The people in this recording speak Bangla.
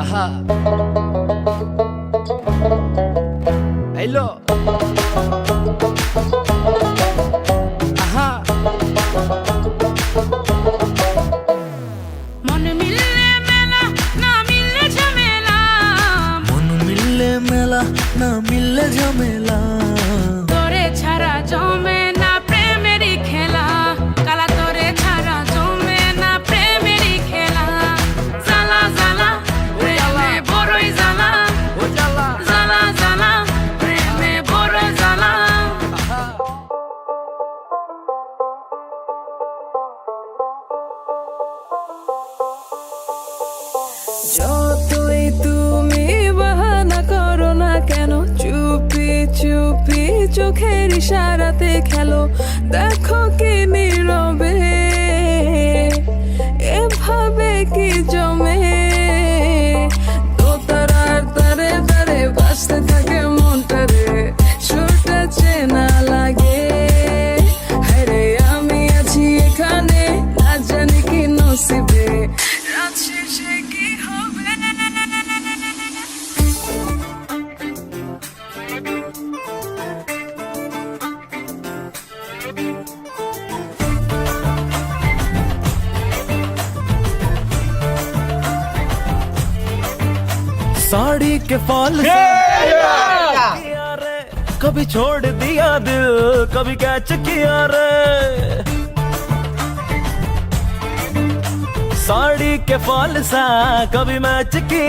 আহা হ্যালো আহা মন মিললে মেলা না মিললে ঝামেলা মন মিললে মেলা না মিললে ঝামেলা যতই তুমি বাহানা করো না কেন, চুপি চুপি চোখের ইশারাতে খেলো। দেখো কি নীরবে, এভাবে কি জমে? দোতারার তারে তারে বাঁচতে থাকে মনটা রে সুরটা চেনা লাগে। হরে আমি আছি এখানে, না জানি নসিবে। साड़ी के फॉल से कभी छोड़ दिया दिल कभी कैच किया रे। साड़ी के फॉल सा कभी मैच किया